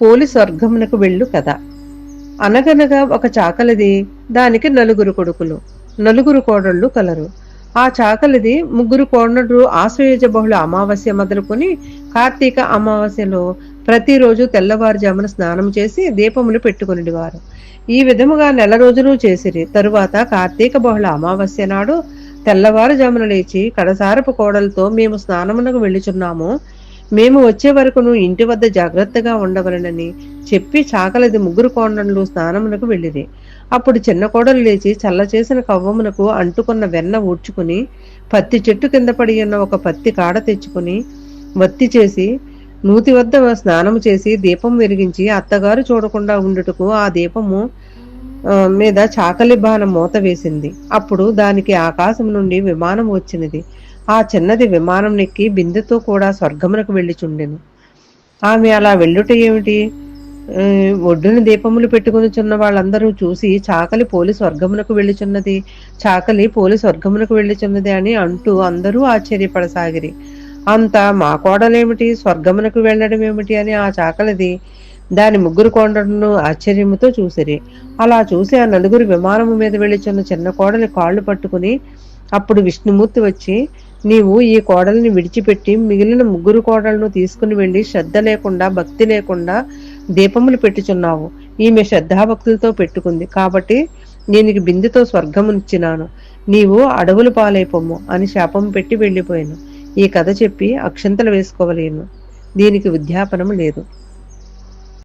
పోలి స్వర్గమునకు వెళ్ళు కథ అనగనగా ఒక చాకలిది దానికి నలుగురు కొడుకులు నలుగురు కోడళ్ళు కలరు. ఆ చాకలిది ముగ్గురు కోడళ్ళు ఆశ్రయజ బహుళ అమావాస్య మొదలుకొని కార్తీక అమావాస్యలో ప్రతిరోజు తెల్లవారుజామున స్నానం చేసి దీపములు పెట్టుకునేవారు ఈ విధముగా నెల రోజులు చేసిరి. తరువాత కార్తీక బహుళ అమావాస్య నాడు తెల్లవారుజామున లేచి కడసారపు కోడలతో మేము స్నానమునకు వెళ్ళుచున్నాము. మేము వచ్చే వరకును ఇంటి వద్ద జాగ్రత్తగా ఉండవలనని చెప్పి చాకలది ముగ్గురు కోండలు స్నానమునకు వెళ్ళిరి. అప్పుడు చిన్న కోడలు లేచి చల్ల చేసిన కవ్వమునకు అంటుకున్న వెన్న ఊడ్చుకుని పత్తి చెట్టు కింద పడి ఉన్న ఒక పత్తి కాడ తెచ్చుకుని వత్తి చేసి నూతి వద్ద స్నానము చేసి దీపం వెలిగించి అత్తగారు చూడకుండా ఉండుటకు ఆ దీపము మీద చాకలి బాణం మూత వేసింది. అప్పుడు దానికి ఆకాశం నుండి విమానం వచ్చినది. ఆ చిన్నది విమానం నెక్కి బిందెతో కూడా స్వర్గమునకు వెళ్ళిచుండెను. ఆమె అలా వెళ్ళుట ఏమిటి? ఒడ్డున దీపములు పెట్టుకుని చిన్న వాళ్ళందరూ చూసి చాకలి పోలి స్వర్గమునకు వెళ్ళుచున్నది. చాకలి పోలి స్వర్గమునకు వెళ్ళుచున్నది అని అంటూ అందరూ ఆశ్చర్యపడసాగిరి. అంత మా కోడలేమిటి? స్వర్గమునకు వెళ్ళడం ఏమిటి అని ఆ చాకలిది దాని ముగ్గురు కోడలను ఆశ్చర్యముతో చూసిరి. అలా చూసి ఆ నలుగురు విమానము మీద వెళ్ళిచున్న చిన్న కోడలి కాళ్ళు పట్టుకుని అప్పుడు విష్ణుమూర్తి వచ్చి నీవు ఈ కోడల్ని విడిచిపెట్టి మిగిలిన ముగ్గురు కోడలను తీసుకుని వెళ్ళి శ్రద్ధ లేకుండా భక్తి లేకుండా దీపములు పెట్టుచున్నావు. ఈమె శ్రద్ధాభక్తులతో పెట్టుకుంది. కాబట్టి దీనికి బిందుతో స్వర్గమునిచ్చినాను. నీవు అడవులు పాలైపోము అని శాపం పెట్టి వెళ్ళిపోయాను. ఈ కథ చెప్పి అక్షంతలు వేసుకోవలేను. దీనికి ఉద్యాపనం లేదు.